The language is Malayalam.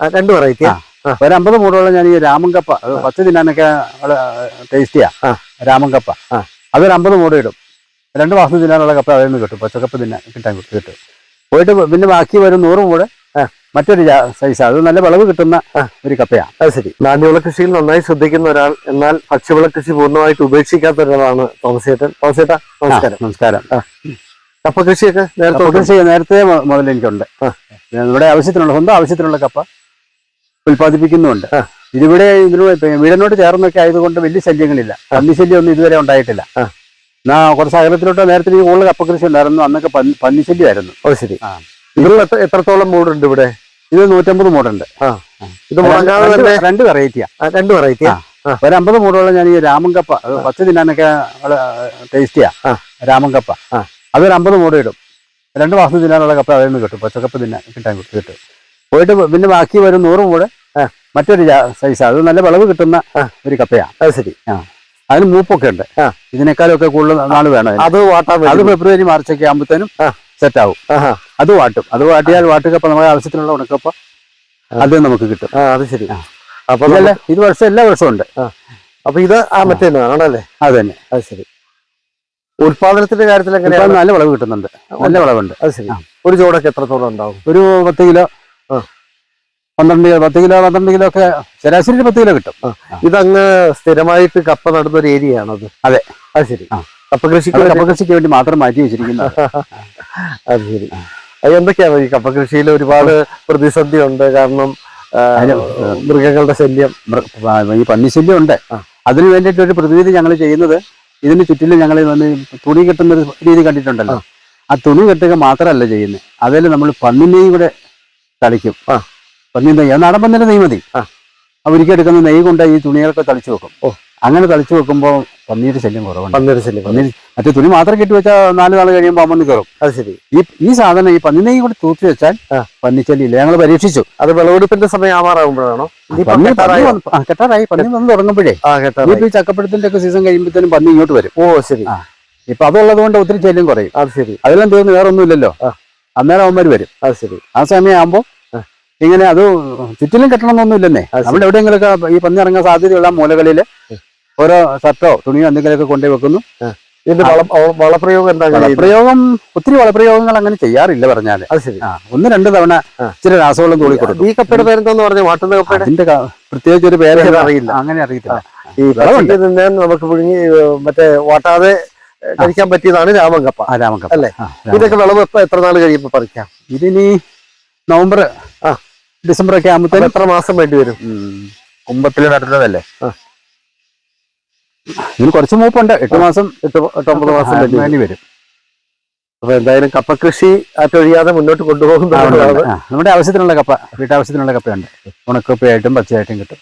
രണ്ട് വെറൈറ്റി. ഒരു അമ്പത് മൂടോളം ഞാൻ ഈ രാമൻ കപ്പ അത് പച്ച തിന്നാനൊക്കെ ടേസ്റ്റിയാ രാമൻകപ്പ കപ്പ. അതൊരു അമ്പത് മൂട് ഇടും. രണ്ട് മാസം തിന്നാനുള്ള കപ്പ അതിൽ നിന്ന് കിട്ടും. പച്ചക്കപ്പ തിന്നാൻ കിട്ടാൻ കിട്ടും. പോയിട്ട് പിന്നെ ബാക്കി വരും നൂറ് മൂട്. മറ്റൊരു സൈസ് അത് നല്ല വിളവ് കിട്ടുന്ന ഒരു കപ്പയാണ് അത് ശരി. നാണ്യവിള കൃഷിയിൽ നന്നായി ശ്രദ്ധിക്കുന്ന ഒരാൾ എന്നാൽ ഭക്ഷ്യവിള കൃഷി പൂർണമായിട്ട് ഉപേക്ഷിക്കാത്ത ഒരാളാണ് തോമസേട്ടൻ തോമസേട്ടാ നമസ്കാരം. നമസ്കാരം. കപ്പ കൃഷിയൊക്കെ നേരത്തെ കപ്പ കൃഷി നേരത്തെ മുതൽ എനിക്കുണ്ട്. നമ്മുടെ ആവശ്യത്തിനുള്ള സ്വന്തം ആവശ്യത്തിനുള്ള കപ്പ. ഉൽപ്പാദിപ്പിക്കുന്നുമുണ്ട്. ഇതിവിടെ ഇതിനോട് വീടിനോട് ചേർന്നൊക്കെ ആയതുകൊണ്ട് വലിയ ശല്യങ്ങളില്ല. പന്നി ശല്യം ഒന്നും ഇതുവരെ ഉണ്ടായിട്ടില്ല. എന്നാ കുറച്ച് അകലത്തിലോട്ട് നേരത്തെ ഈ കൂടുതൽ കപ്പ കൃഷി ഉണ്ടായിരുന്നു. അന്നൊക്കെ പന്നി- ശല്യമായിരുന്നു. ഓ ശരി. ഇതിൽ എത്ര- എത്രത്തോളം മൂടുണ്ട് ഇവിടെ? ഇത് നൂറ്റമ്പത് മൂടുണ്ട്. ഇത് രണ്ട് വെറൈറ്റിയാ രണ്ട് വെറൈറ്റിയാ. ഒരു അമ്പത് മൂടോളം ഞാൻ ഈ രാമൻ കപ്പ അത് പച്ച തിന്നാനൊക്കെ ടേസ്റ്റിയാ രാമൻകപ്പ. അതൊരു അമ്പത് മൂട് ഇടും രണ്ട് മാസം തിന്നാനുള്ള കപ്പ അതിൽ നിന്ന് കിട്ടും. പച്ചക്കപ്പ തിന്നാൻ കിട്ടാൻ കിട്ടും. പോയിട്ട് പിന്നെ ബാക്കി വരും നൂറ് മൂട്. മറ്റൊരു സൈസ് അത് നല്ല വിളവ് കിട്ടുന്ന ഒരു കപ്പയാണ് അത് ശരി. ആ. അതിന് മൂപ്പൊക്കെ ഉണ്ട്. ഇതിനേക്കാളൊക്കെ കൂടുതൽ നാൾ വേണം അത് വാട്ടാ അത് ഫെബ്രുവരി മാർച്ച് ഒക്കെ ആകുമ്പോഴത്തേനും സെറ്റ് ആവും. അത് വാട്ടും. അത് വാട്ടിയാൽ വാട്ടുകപ്പ നമ്മുടെ ആവശ്യത്തിനുള്ള ഉണക്കപ്പ അത് നമുക്ക് കിട്ടും. അത് ശരി. അപ്പൊ ഇത് വർഷം എല്ലാ വർഷവും ഉണ്ട്. അപ്പൊ ഇത് ആ മറ്റേ ആണല്ലേ? അത് തന്നെ. അത് ശരി. ഉത്പാദനത്തിന്റെ കാര്യത്തിൽ എങ്ങനെയാണ്? നല്ല വിളവ് കിട്ടുന്നുണ്ട്. നല്ല വിളവുണ്ട്. അത് ശരി. ഒരു ചോടൊക്കെ എത്രത്തോളം ഉണ്ടാവും? ഒരു പത്ത് കിലോ. പന്ത്രണ്ട് കിലോ പത്ത് കിലോ പന്ത്രണ്ട് കിലോ ഒക്കെ ശരാശരി പത്ത് കിലോ കിട്ടും. ഇതങ്ങ് സ്ഥിരമായിട്ട് കപ്പ നടുന്ന ഒരു ഏരിയ ആണത് അതെ. അത് ശരി. കപ്പ കൃഷിക്ക് കപ്പ കൃഷിക്ക് വേണ്ടി മാത്രം മാറ്റി വെച്ചിരിക്കുന്നത്. അത് ശരി. അത് എന്തൊക്കെയാണ് ഈ കപ്പ കൃഷിയിൽ ഒരുപാട് പ്രതിസന്ധി ഉണ്ട്? കാരണം മൃഗങ്ങളുടെ ശല്യം. ഈ പന്നി ശല്യം ഉണ്ട് അതിനു വേണ്ടിയിട്ട് ഒരു പ്രതിവിധി ഞങ്ങൾ ചെയ്യുന്നത് ഇതിന് ചുറ്റിലും ഞങ്ങൾ വന്ന് തുണി കെട്ടുന്ന ഒരു രീതി കണ്ടിട്ടുണ്ടല്ലോ. ആ തുണി കെട്ടുക മാത്രമല്ല ചെയ്യുന്നത്. അതിൽ നമ്മൾ പന്നിനെയും കൂടെ തളിക്കും. ആ. പന്നി നെയ്യ് നാടൻ പന്നിന്റെ നെയ്യ് മതി. ആ. അവർക്ക് എടുക്കുന്ന നെയ് കൊണ്ട് ഈ തുണികളൊക്കെ തളിച്ചു വെക്കും. ഓ. അങ്ങനെ തളിച്ചു വെക്കുമ്പോൾ പന്നിയുടെ ശല്യം കുറവാണ്. പന്നിയുടെ ശല്യം പന്നി മറ്റേ തുണി മാത്രം കെട്ടി വെച്ചാൽ നാല് നാൾ കഴിയുമ്പോൾ അമ്മന്ന് കയറും അത് ശരി. ഈ ഈ സാധനം ഈ പന്നി നെയ്യ് കൂടി തൂത്തി വെച്ചാൽ ഇല്ല. ഞങ്ങൾ പരീക്ഷിച്ചു. അത് വിളവെടുപ്പിന്റെ സമയം ആവാറാകുമ്പോഴാണോ കെട്ടാറായോ? പന്നി വന്ന് തുടങ്ങുമ്പോഴേ ഈ ചക്കപ്പഴത്തിന്റെ ഒക്കെ സീസൺ കഴിയുമ്പോഴത്തേനും പന്നി ഇങ്ങോട്ട് വരും. ഓ ശരി. ഇപ്പൊ അതുള്ളത് കൊണ്ട് ഒത്തിരി ശല്യം കുറയും. അത് ശരി. അതെല്ലാം തീർന്ന് വേറെ ഒന്നുമില്ലല്ലോ. അന്നേരം അവന്മാർ വരും. അത് ശരി. ആ സമയം ആകുമ്പോൾ. ഇങ്ങനെ അത് ചുറ്റിലും കെട്ടണമെന്നൊന്നുമില്ലെന്നേ. നമ്മൾ എവിടെയെങ്കിലൊക്കെ ഈ പന്നിറങ്ങാൻ സാധ്യതയുള്ള മൂലകളിൽ ഓരോ ഷർട്ടോ തുണിയോ എന്തെങ്കിലുമൊക്കെ കൊണ്ടുപോയി വെക്കുന്നു. വളപ്രയോഗം എന്താ ചെയ്യുന്നത്? വളപ്രയോഗം ഒത്തിരി വളപ്രയോഗങ്ങൾ അങ്ങനെ ചെയ്യാറില്ല പറഞ്ഞാൽ. അത് ശരി. ഒന്ന് രണ്ട് തവണ. ഇച്ചിരി രാസവളം തോളി കൊടുക്കും. ഈ കപ്പയുടെ പേരെന്താന്ന് പറഞ്ഞു? വാട്ടുന്ന കപ്പയുടെ? അതിന്റെ പ്രത്യേകിച്ച് ഒരു പേര് അറിയില്ല. അങ്ങനെ അറിയത്തില്ല. ഈ വെള്ളത്തിൽ നിന്ന് നമുക്ക് പുഴുങ്ങി മറ്റേ വാട്ടാതെ കഴിക്കാൻ പറ്റിയതാണ് രാമങ്കപ്പ രാമങ്കപ്പ അല്ലേ? ഇതൊക്കെ വിളവ് എത്ര നാൾ കഴിയുമ്പോ പറിക്കാം? ഇതിനി നവംബർ ആ. ഡിസംബർ ഒക്കെ ആകുമ്പോഴത്തേക്കും എത്ര മാസം വേണ്ടി വരും? കുമ്പത്തിൽ നടുന്നതല്ലേ. ഇതിന് കുറച്ച് മൂപ്പുണ്ട്. എട്ട് മാസം എട്ട് എട്ടൊമ്പത് മാസം വേണ്ടി വരും. അപ്പൊ എന്തായാലും കപ്പ കൃഷി അറ്റൊഴിയാതെ മുന്നോട്ട്. കൊണ്ടുപോകുന്നതാണ്. നമ്മുടെ ആവശ്യത്തിനുള്ള കപ്പ വീട്ടാവശ്യത്തിനുള്ള കപ്പയുണ്ട്. ഉണക്കപ്പയായിട്ടും പച്ചയായിട്ടും കിട്ടും.